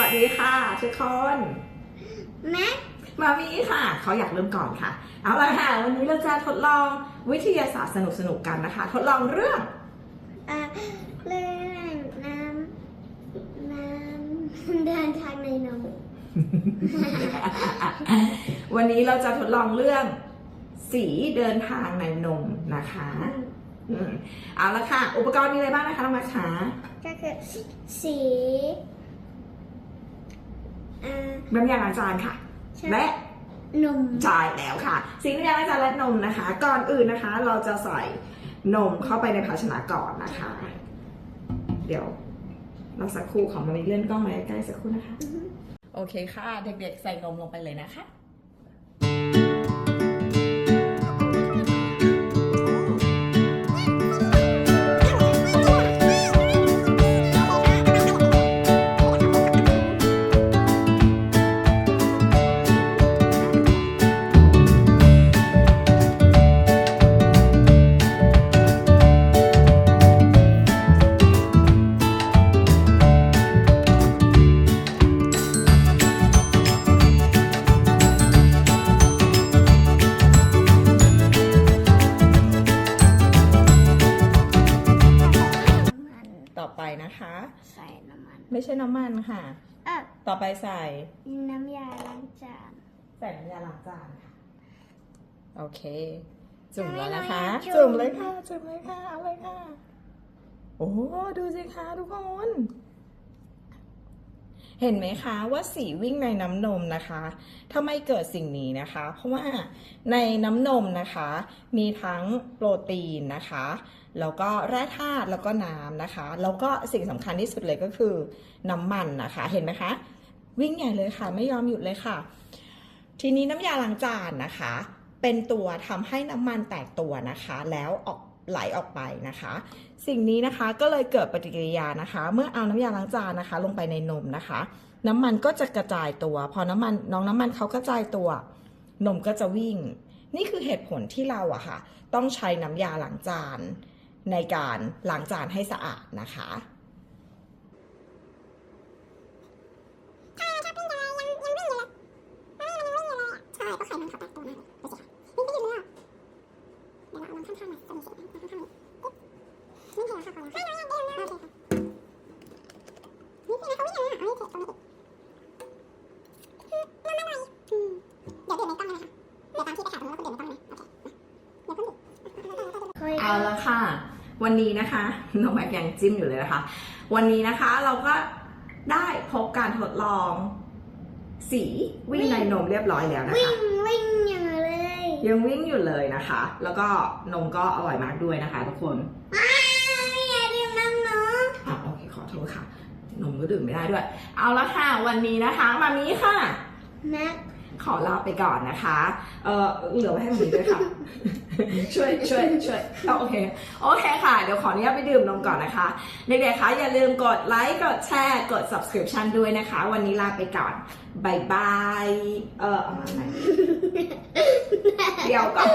วัสดีค่ะทุกคนแม็กมามีค่ะ เขาอยากเริ่มก่อนค่ะ เอาละค่ะ วันนี้เราจะทดลองวิทยาศาสตร์สนุกๆกันนะคะ ทดลองเรื่องอะเรื่องน้ำน้ำเดินทางในนมวันนี้เราจะทดลองเรื่อง สีเดินทางในนมนะคะอืมเอาละค่ะ อุปกรณ์มีอะไรบ้างนะคะน้องมาคะก็คือสีอ่า น้ำยาล้างจานค่ะใช่และนมใช่แล้วค่ะสีน้ำยาล้างจานและนมนะคะ ก่อนอื่นนะคะ เราจะใส่นมเข้าไปในภาชนะก่อนนะคะ เดี๋ยวเราสักครู่ของมามีเลื่อนกล้องมาใกล้ๆสักครู่นะคะอือฮึโอเคค่ะ เด็กๆ ใส่นมลงไปเลยนะคะ ไม่ใช่น้ำมันค่ะ อะต่อไปใส่ น้ำยาล้างจานใส่น้ำยาล้างจานค่ะ โอเค จุ่มแล้วนะคะ จุ่จุ่มมเลยค่ะ จุ่มเลยค่ะ เอาเลยค่ะ โอ้ ดูสิคะทุกคน เห็นไหมคะว่าสีวิ่งในน้ำนมนะคะทำไมเกิดสิ่งนี้นะคะ เพราะว่าในน้ำนมนะคะ มีทั้งโปรตีนนะคะ แล้วก็แร่ธาตุแล้วก็น้ำนะคะ แล้วก็สิ่งสำคัญที่สุดเลยก็คือน้ำมันนะคะ เห็นไหมคะ วิ่งใหญ่เลยค่ะ ไม่ยอมหยุดเลยค่ะ ทีนี้น้ำยาล้างจานนะคะ เป็นตัวทำให้น้ำมันแตกตัวนะคะ แล้วออก ไหลออกไปนะคะ สิ่งนี้นะคะก็เลยเกิดปฏิกิริยานะคะ เมื่อเอาน้ำยาล้างจานนะคะ ลงไปในนมนะคะ น้ำมันก็จะกระจายตัว พอน้ำมันน้องน้ำมันเขากระจายตัวนมก็จะวิ่ง นี่คือเหตุผลที่เราอะค่ะ ต้องใช้น้ำยาล้างจานในการล้างจานให้สะอาดนะคะ องเลยค่ะเดี๋ยวตามที่ไปถ่ายตรงนู้นแล้วคุณเดี๋ยวในกล้องนะโอเคเดี๋ยวเพิ่งดิเอาละค่ะ วันนี้นะคะน้องแม็กยังจิ้มอยู่เลยนะคะ วันนี้นะคะเราก็ได้พบการทดลอง สีวิ่งในนมเรียบร้อยแล้วนะวิ่คะงวิ่งอย่างเลย ยังวิ่งอยู่เลยนะคะ แล้วก็นมก็อร่อยมากด้วยนะคะทุกคน ขอโทษค่ะ นมก็ดื่มไม่ได้ด้วย เอาละค่ะ วันนี้นะคะมามีค่ะ แม็กขอลาไปก่อนนะคะ เออเหลือไว้ให้มามีด้วยค่ะ ช่วยช่วยช่วยโอเค โอเคค่ะ เดี๋ยวขออนุญาตไปดื่มนมก่อนนะคะ เด็กๆคะอย่าลืมกดไลค์ กดแชร์ กด subscription ด้วยนะคะ วันนี้ลาไปก่อนบายบาย เออเอามาใหม่เดี๋ยวก่อน